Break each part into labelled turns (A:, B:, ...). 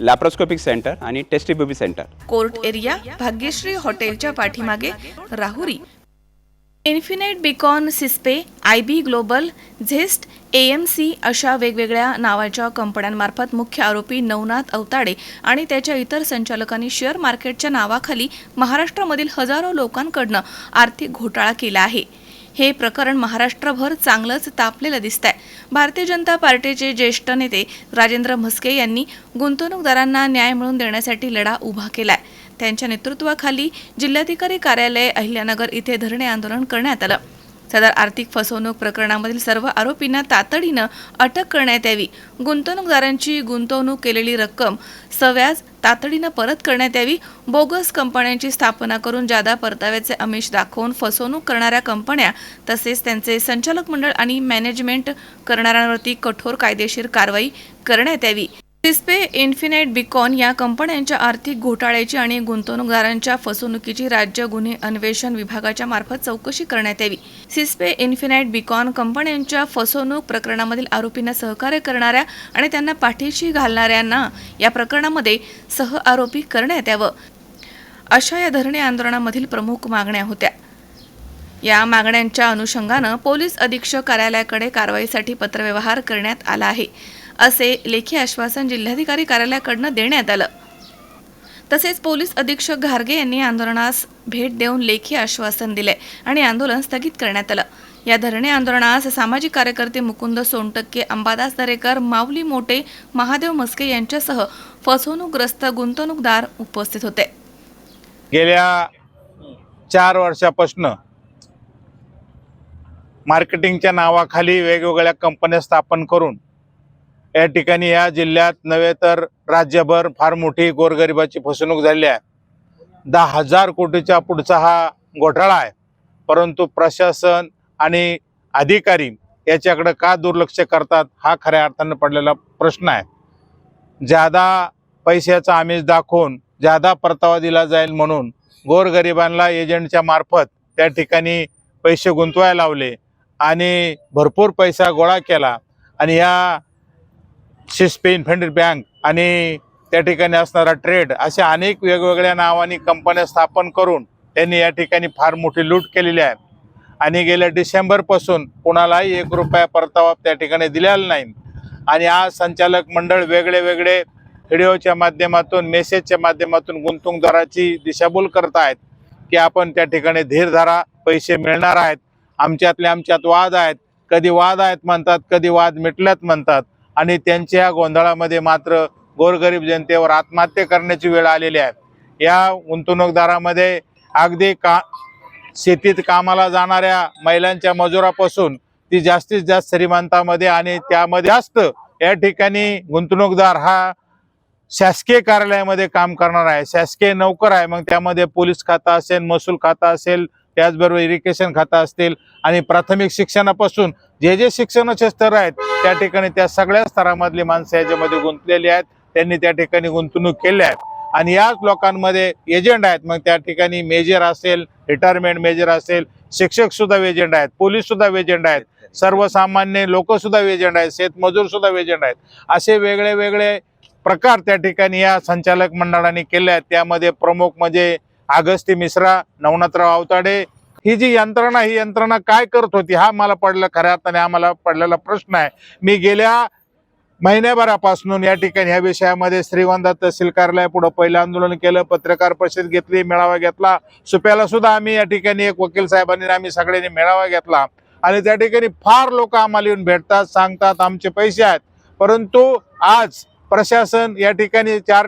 A: Laparoscopic centre आणि test tube baby centre
B: court area Bhagyashree हॉटेलच्या पाठीमागे Rahuri. Infinite beacon सिस्पे I B global zest A M C अशा वेगवेगळ्या नावाच्या कंपन्यांमार्फत मुख्य आरोपी नवनाथ अवताडे आणि त्याच्या इतर संचालकांनी शेअर मार्केटच्या नावाखाली महाराष्ट्रामधील हजारो लोकांकडनं आर्थिक घोटाळा केला आहे. हे प्रकरण महाराष्ट्रभर चांगलंच तापलेलं दिसतंय. भारतीय जनता पार्टीचे ज्येष्ठ नेते राजेंद्र म्हस्के यांनी गुंतवणूकदारांना न्याय मिळवून देण्यासाठी लढा उभा केलाय. त्यांच्या नेतृत्वाखाली जिल्हाधिकारी कार्यालय अहिल्यानगर इथे धरणे आंदोलन करण्यात आलं. सदर आर्थिक फसवणूक प्रकरणामधील सर्व आरोपींना तातडीनं अटक करण्यात यावी. गुंतवणूकदारांची गुंतवणूक केलेली रक्कम सव्याज तातडीनं परत करण्यात यावी. बोगस कंपन्यांची स्थापना करून जादा परताव्याचे आमिष दाखवून फसवणूक करणाऱ्या कंपन्या तसेच त्यांचे संचालक मंडळ आणि मॅनेजमेंट करणाऱ्यांवरती कठोर कायदेशीर कारवाई करण्यात यावी. सिस्पे इन्फिनाइट बिकॉन या कंपन्यांच्या आर्थिक घोटाळ्याची आणि गुंतवणूकदारांच्या फसवणुकीची राज्य गुन्हे अन्वेषण विभागाच्या मार्फत चौकशी करण्यात यावी. सिस्पे इन्फिनाइट बिकॉन कंपन्यांच्या फसवणूक प्रकरणामधील आरोपींना सहकार्य करणाऱ्या आणि त्यांना पाठीशी घालणाऱ्यांना या प्रकरणामध्ये सह आरोपी करण्यात यावं. अशा या धरणे आंदोलनामधील प्रमुख मागण्या होत्या. या मागण्यांच्या अनुषंगानं पोलीस अधीक्षक कार्यालयाकडे कारवाईसाठी पत्रव्यवहार करण्यात आला आहे. असे लेखी आश्वासन जिल्हाधिकारी कार्यालयाकडनं देण्यात आलं. तसेच पोलीस अधीक्षक घारगे यांनी आंदोलनास भेट देऊन लेखी आश्वासन दिले आणि आंदोलन स्थगित करण्यात आलं. या धरणे आंदोलनास सामाजिक कार्यकर्ते मुकुंद सोनटक्के अंबादास दरेकर माऊली मोटे महादेव मस्के यांच्यासह फसवणूकग्रस्त गुंतवणूकदार उपस्थित होते.
C: गेल्या चार वर्षापासून मार्केटिंगच्या नावाखाली वेगवेगळ्या कंपन्या स्थापन करून या ठिकाणी या जिल्ह्यात नव्हे तर राज्यभर फार मोठी गोरगरिबाची फसवणूक झाली आहे. दहा हजार कोटीच्या पुढचा हा घोटाळा आहे. परंतु प्रशासन आणि अधिकारी याच्याकडे का दुर्लक्ष करतात हा खऱ्या अर्थानं पडलेला प्रश्न आहे. ज्यादा पैशाचा आमिष दाखवून ज्यादा परतावा दिला जाईल म्हणून गोरगरिबांना एजंटच्या मार्फत त्या ठिकाणी पैसे गुंतवायला लावले आणि भरपूर पैसा गोळा केला आणि या शिस्पे इन्फेंट्री बँक आणि त्या ठिकाणी असणारा ट्रेड अशा अनेक वेगवेगळ्या नावाने कंपन्या स्थापन करून त्यांनी या ठिकाणी फार मोठी लूट केलेली आहे. आणि गेल्या डिसेंबरपासून कोणालाही एक रुपया परतावा त्या ठिकाणी दिलेला नाही. आणि आज संचालक मंडळ वेगळे वेगळे व्हिडिओच्या माध्यमातून मेसेजच्या माध्यमातून गुंतवणूकदाराची दिशाभूल करत आहेत की आपण त्या ठिकाणी धीर धरा पैसे मिळणार आहेत. आमच्यातले आमच्यात वाद आहेत. कधी वाद आहेत म्हणतात कधी वाद मिटल्यात म्हणतात. आणि त्यांच्या गोंधळामध्ये मात्र गोरगरीब जनतेवर आत्महत्या करण्याची वेळ आलेली आहे. या गुंतवणूकदारामध्ये अगदी का शेतीत कामाला जाणाऱ्या महिलांच्या मजुरापासून ती जास्तीत जास्त श्रीमंतामध्ये आणि त्यामध्ये जास्त या ठिकाणी गुंतवणूकदार हा शासकीय कार्यालयामध्ये काम करणार आहे. शासकीय नोकर आहे. मग त्यामध्ये पोलीस खाता असेल महसूल खाता असेल त्याचबरोबर इरिगेशन खाता असतील आणि प्राथमिक शिक्षणापासून जे जे शिक्षणाचे स्तर आहेत त्या ठिकाणी त्या सगळ्या स्तरामधली माणसं याच्यामध्ये गुंतलेली आहेत. त्यांनी त्या ठिकाणी गुंतवणूक केली आहे. आणि याच लोकांमध्ये एजंट आहेत. मग त्या ठिकाणी मेजर असेल रिटायरमेंट मेजर असेल शिक्षक सुद्धा एजंट आहेत पोलीस सुद्धा एजंट आहेत सर्वसामान्य लोक सुद्धा एजंट आहेत शेतमजूर सुद्धा एजंट आहेत. असे वेगळे वेगळे प्रकार त्या ठिकाणी या संचालक मंडळाने केले आहेत. त्यामध्ये प्रमुख म्हणजे अगस्ती मिश्रा नवनाथराव आवताडे ही जी यंत्रणा ही यंत्रणा काय करत होती हा मला पडला खऱ्या अर्थाने आम्हाला पडलेला प्रश्न आहे. मी गेल्या महिन्याभरापासून या ठिकाणी ह्या विषयामध्ये श्रीगोंदा तहसील कार्यालयापुढे पहिलं आंदोलन केलं पत्रकार परिषद घेतली मेळावा घेतला. सुप्याला सुद्धा आम्ही या ठिकाणी एक वकील साहेबांनी आम्ही सगळ्यांनी मेळावा घेतला. आणि त्या ठिकाणी फार लोक आम्हाला येऊन भेटतात सांगतात आमचे पैसे आहेत. परंतु आज प्रशासन या ठिकाणी चार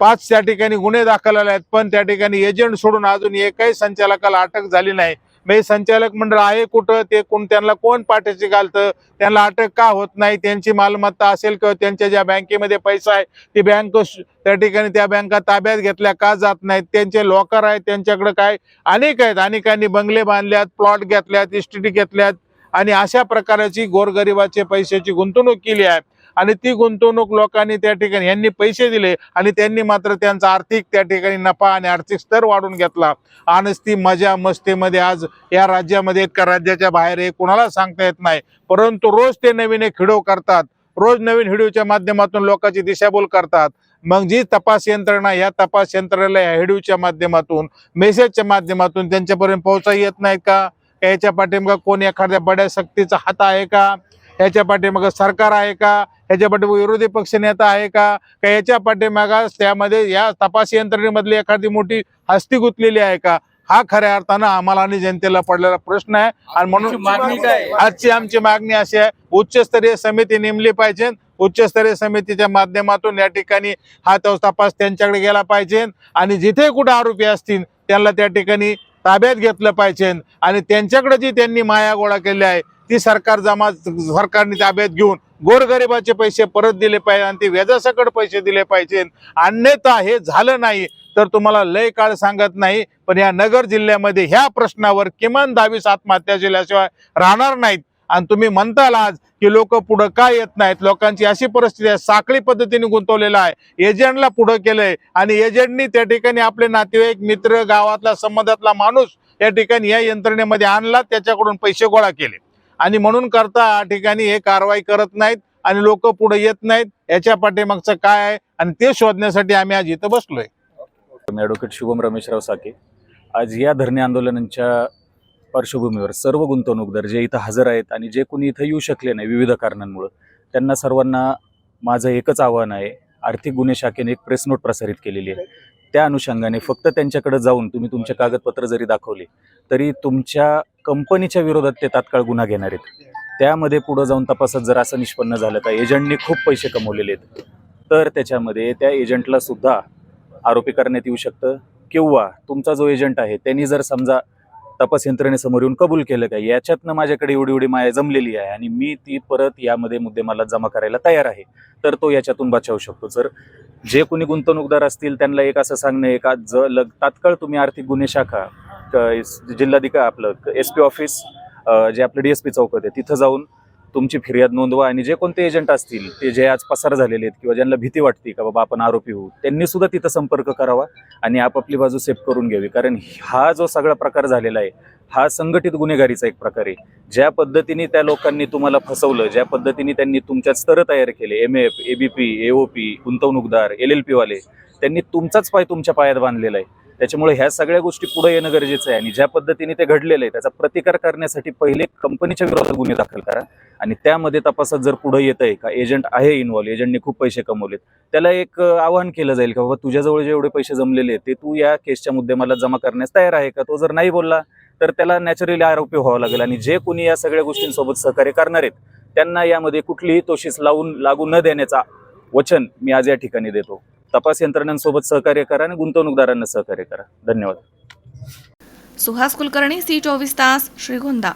C: पाच त्या ठिकाणी गुन्हे दाखल आहेत पण त्या ठिकाणी एजंट सोडून अजून एकही संचालकाला अटक झाली नाही. म्हणजे संचालक मंडळ आहे कुठं? ते कोण? त्यांना कोण पाठीशी घालतं? त्यांना अटक का होत नाही? त्यांची मालमत्ता असेल किंवा त्यांच्या ज्या बँकेमध्ये पैसा आहे ती बँक त्या ठिकाणी त्या बँका ताब्यात घेतल्या का जात नाहीत? त्यांचे लॉकर आहेत त्यांच्याकडे काय? अनेक आहेत. अनेकांनी बंगले बांधल्यात प्लॉट घेतल्यात इस्टेटी घेतल्यात. आणि अशा प्रकारची गोरगरिबाचे पैशाची गुंतवणूक केली आहे. आणि ती गुंतवणूक लोकांनी त्या ठिकाणी यांनी पैसे दिले आणि त्यांनी मात्र त्यांचा आर्थिक त्या ठिकाणी नफा आणि आर्थिक स्तर वाढून घेतला. आणि ती मजा मस्तीमध्ये आज या राज्यामध्ये आहेत का राज्याच्या बाहेर आहे कुणाला सांगता येत नाही. परंतु रोज ते नवीन एक हिडो करतात. रोज नवीन हिडिओच्या माध्यमातून लोकांची दिशाभूल करतात. मग जी तपास यंत्रणा या तपास यंत्रणेला या हिडिओच्या माध्यमातून मेसेजच्या माध्यमातून त्यांच्यापर्यंत पोहोचा येत नाही का? याच्या पाठीमागं कोण एखाद्या बड्या शक्तीचा हात आहे का? याच्या पाठीमागं सरकार आहे का? याच्या पाठीमागं विरोधी पक्ष नेता आहे का? का याच्या पाठीमागं त्यामध्ये या तपास यंत्रणेमधली एखादी मोठी हस्ती गुंतलेली आहे का? हा खऱ्या अर्थानं आम्हाला आणि जनतेला पडलेला प्रश्न आहे. आणि म्हणून? आजची आमची मागणी अशी आहे उच्चस्तरीय समिती नेमली पाहिजे. उच्चस्तरीय समितीच्या माध्यमातून या ठिकाणी हा तो तपास त्यांच्याकडे गेला पाहिजे. आणि जिथे कुठे आरोपी असतील त्यांना त्या ठिकाणी ताब्यात घेतलं पाहिजे. आणि त्यांच्याकडे जी त्यांनी माया गोळा केली आहे ती सरकार जमा सरकारने ताब्यात घेऊन गोरगरिबाचे पैसे परत दिले पाहिजे आणि ते व्याजासकट पैसे दिले पाहिजे. अन्यथा हे झालं नाही तर तुम्हाला लय काळ सांगत नाही पण या नगर जिल्ह्यामध्ये ह्या प्रश्नावर किमान दहावीस आत्महत्या केल्याशिवाय राहणार नाहीत. आणि तुम्ही म्हणताल आज की लोक पुढं का येत नाहीत? लोकांची अशी परिस्थिती आहे साखळी पद्धतीने गुंतवलेलं आहे. एजंटला पुढं केलंय आणि एजंटनी त्या ठिकाणी आपले नातेवाईक मित्र गावातला संबंधातला माणूस या ठिकाणी या यंत्रणेमध्ये आणला त्याच्याकडून पैसे गोळा केले. आणि म्हणून करता या ठिकाणी हे कारवाई करत नाहीत आणि लोक पुढे येत नाहीत. याच्या पाठीमागचं काय आहे आणि ते शोधण्यासाठी आम्ही आज इथं बसलोय.
D: मी ॲडव्होकेट शुभम रमेशराव साके. आज या धरणे आंदोलनांच्या पार्श्वभूमीवर सर्व गुंतवणूकदार जे इथं हजर आहेत आणि जे कोणी इथं येऊ शकले नाही विविध कारणांमुळं त्यांना सर्वांना माझं एकच आव्हान आहे. आर्थिक गुन्हे शाखेने एक प्रेस नोट प्रसारित केलेली आहे. त्या अनुषंगाने फक्त त्यांच्याकडे जाऊन तुम्ही तुमचे कागदपत्र जरी दाखवले तरी तुमच्या कंपनीच्या विरोधात ते तात्काळ गुन्हा घेणार आहेत. त्यामध्ये पुढं जाऊन तपासात जर असं निष्पन्न झालं का एजंटने खूप पैसे कमवलेले आहेत. तर त्याच्यामध्ये त्या एजंटला सुद्धा आरोपी करण्यात येऊ शकतं किंवा तुमचा जो एजंट आहे त्यांनी जर समजा तपास यंत्रणेसमोर येऊन कबूल केलं का याच्यातनं माझ्याकडे एवढी एवढी माया जमलेली आहे आणि मी ती परत यामध्ये मुद्देमाला जमा करायला तयार आहे तर तो याच्यातून बचावू शकतो. जर जे कोणी गुंतवणूकदार असतील त्यांना एक असं सांगणं एका ज लग तात्काळ तुम्ही आर्थिक गुन्हे शाखा जिल्हाधिका आपलं एस पी ऑफिस जे आपलं डी एस पी चौकत आहे तिथं जाऊन तुमची फिर्याद नोंदवा आणि जे कोणते एजंट असतील ते जे आज पसार झालेले आहेत किंवा ज्यांना भीती वाटते का बाबा आपण आरोपी होऊ त्यांनी सुद्धा तिथं संपर्क करावा आणि आपापली बाजू सेफ करून घ्यावी. कारण हा जो सगळा प्रकार झालेला आहे हा संघटित गुन्हेगारीचा एक प्रकार आहे. ज्या पद्धतीने त्या लोकांनी तुम्हाला फसवलं ज्या पद्धतीने त्यांनी तुमच्या स्तर तयार केले एम एफ एबीपी एओपी गुंतवणूकदार एल एल पीवाले त्यांनी तुमचाच पाय तुमच्या पायात बांधलेला आहे. त्याच्यामुळे ह्या सगळ्या गोष्टी पुढे येणं गरजेचं आहे. आणि ज्या पद्धतीने ते घडलेलं आहे त्याचा प्रतिकार करण्यासाठी पहिले कंपनीच्या विरोधात गुन्हे दाखल करा. आणि त्यामध्ये तपासात जर पुढे येत आहे का एजंट आहे इन्व्हॉल्व एजंटने खूप पैसे कमवलेत त्याला एक आवाहन केलं जाईल का बाबा तुझ्याजवळ जे एवढे पैसे जमलेले आहेत ते तू या केसच्या मुद्देमाला जमा करण्यास तयार आहे का? तो जर नाही बोलला तर त्याला नॅचरली आरोपी व्हावा लागेल. आणि जे कोणी या सगळ्या गोष्टींसोबत सहकार्य करणार आहेत त्यांना यामध्ये कुठलीही तोशीस लावून लागू न देण्याचा वचन मी आज या ठिकाणी देतो. तपास यंत्रणांसोबत सहकार्य करा आणि गुंतवणूकदारांना सहकार्य करा. धन्यवाद.
B: सुहास कुलकर्णी सी चोवीस तास श्रीगोंदा.